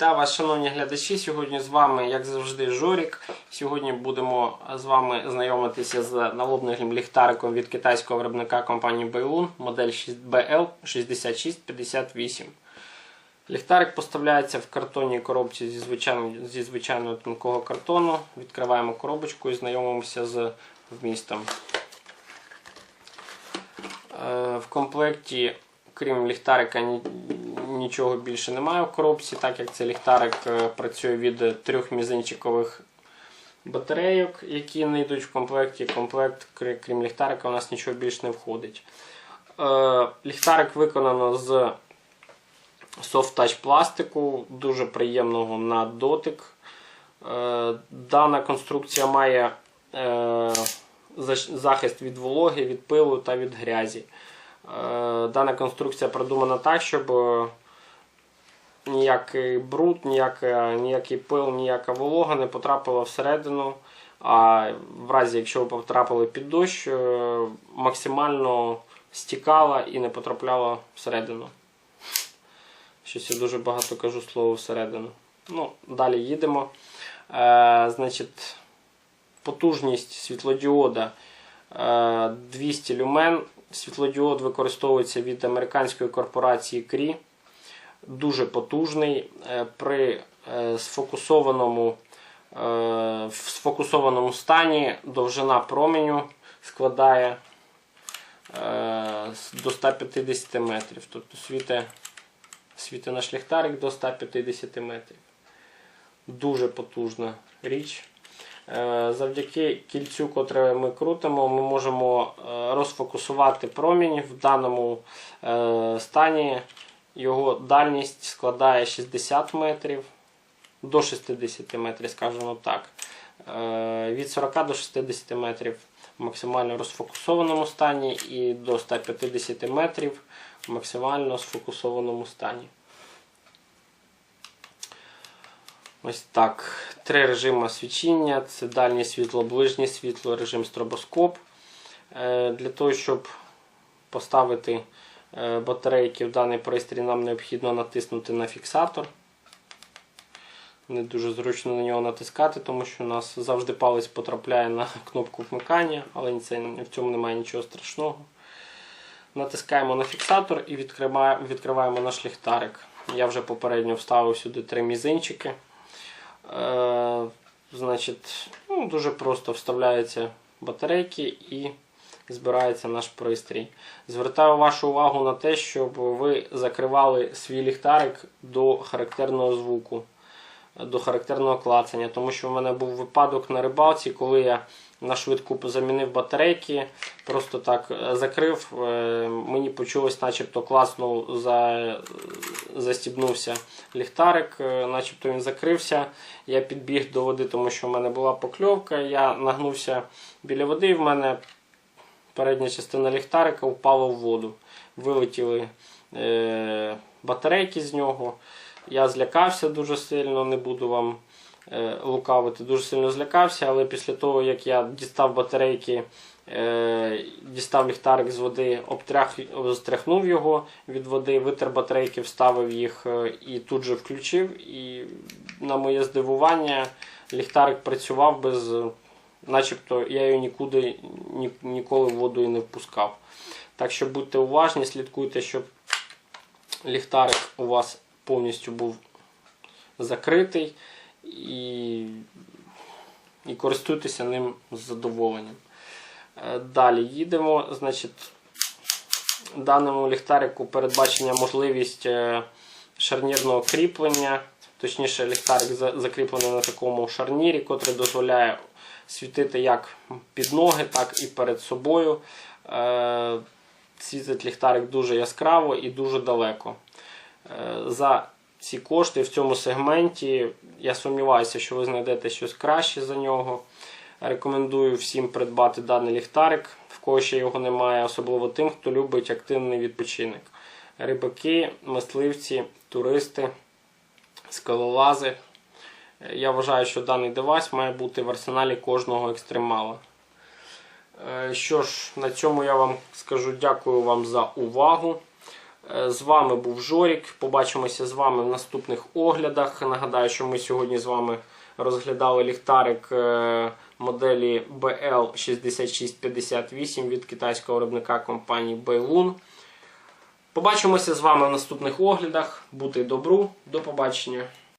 вас, шановні глядачі. Сьогодні з вами, як завжди, Жорік. Сьогодні будемо з вами знайомитися з налобним ліхтариком від китайського виробника компанії Beilun, модель 6BL 6658. Ліхтарик поставляється в картонній коробці зі звичайного, зі звичайного тонкого картону. Відкриваємо коробочку і знайомимося з вмістом. Е, В комплекті, крім ліхтарика, нічого більше немає в коробці, так як цей ліхтарик е, працює від трьох мізинчикових батарейок, які не йдуть в комплекті. Комплект, крім ліхтарика, у нас нічого більше не входить. Е, Ліхтарик виконано з touch пластику, дуже приємного на дотик. Е, Дана конструкція має захист від вологи, від пилу та від грязі. Дана конструкція продумана так, щоб ніякий бруд, ніяка, ніякий пил, ніяка волога не потрапила всередину. А в разі, якщо ви потрапили під дощ, е, максимально стікала і не потрапляла всередину. Щось я дуже багато кажу слово всередину. Ну, далі їдемо. Е, значить, потужність світлодіода е, 200 люмен. Світлодіод використовується від американської корпорації Cree. Дуже потужний. Е, При е, сфокусованому, е, в сфокусованому стані довжина променю складає до 150 метрів. Тобто світе, світе наш до 150 метрів. Дуже потужна річ. Завдяки кільцю, котре ми крутимо, ми можемо розфокусувати промінь в даному стані. Його дальність складає 60 метрів до 60 метрів, скажімо так. Е, Від 40 до 60 метрів в максимально розфокусованому стані і до 150 метрів в максимально сфокусованому стані. Ось так. Три режими свічіння: це дальнє світло, ближнє світло, режим стробоскоп. Е, Для того, щоб поставити батарейки в даний пристрій, нам необхідно натиснути на фіксатор. Не дуже зручно на нього натискати, тому що у нас завжди палець потрапляє на кнопку вмикання, але це, в цьому немає нічого страшного. Натискаємо на фіксатор і відкриваємо, відкриваємо наш ліхтарик. Я вже попередньо вставив сюди три мізинчики. Е, значить, ну, дуже просто вставляються батарейки і збирається наш пристрій. Звертаю вашу увагу на те, щоб ви закривали свій ліхтарик до характерного звуку, до характерного клацання. Тому що в мене був випадок на рибалці, коли я на швидку замінив батарейки, просто так е, закрив. е, Мені почулось, начебто класнув, за, застібнувся ліхтарик, е, начебто він закрився. Я підбіг до води, тому що в мене була покльовка. Я нагнувся біля води, в мене передня частина ліхтарика впала в воду. Вилетіли е, батарейки з нього. Я злякався дуже сильно, не буду вам е, лукавити, дуже сильно злякався, але після того, як я дістав батарейки, е, дістав ліхтарик з води, обтрях, стряхнув його від води, витер батарейки, вставив їх е, і тут же включив. І на моє здивування, ліхтарик працював без, начебто я його нікуди ні, ніколи в воду і не впускав. Так що будьте уважні, слідкуйте, щоб ліхтарик у вас повністю був закритий і, і користуйтеся ним з задоволенням. Е, Далі їдемо. Значить, даному ліхтарику передбачена можливість е, шарнірного кріплення. Точніше, ліхтарик закріплений на такому шарнірі, котрий дозволяє світити як під ноги, так і перед собою. Е, Світить ліхтарик дуже яскраво і дуже далеко. Е, За ці кошти в цьому сегменті я сумніваюся, що ви знайдете щось краще за нього. Рекомендую всім придбати даний ліхтарик, в кого ще його немає, особливо тим, хто любить активний відпочинок. Рибаки, мисливці, туристи, скалолази. Я вважаю, що даний девайс має бути в арсеналі кожного екстремала. Е, Що ж, на цьому я вам скажу дякую вам за увагу. Е, З вами був Жорік. Побачимося з вами в наступних оглядах. Нагадаю, що ми сьогодні з вами розглядали ліхтарик е, моделі BL6658 від китайського виробника компанії Beilun. Побачимося з вами в наступних оглядах. Бути добру. До побачення.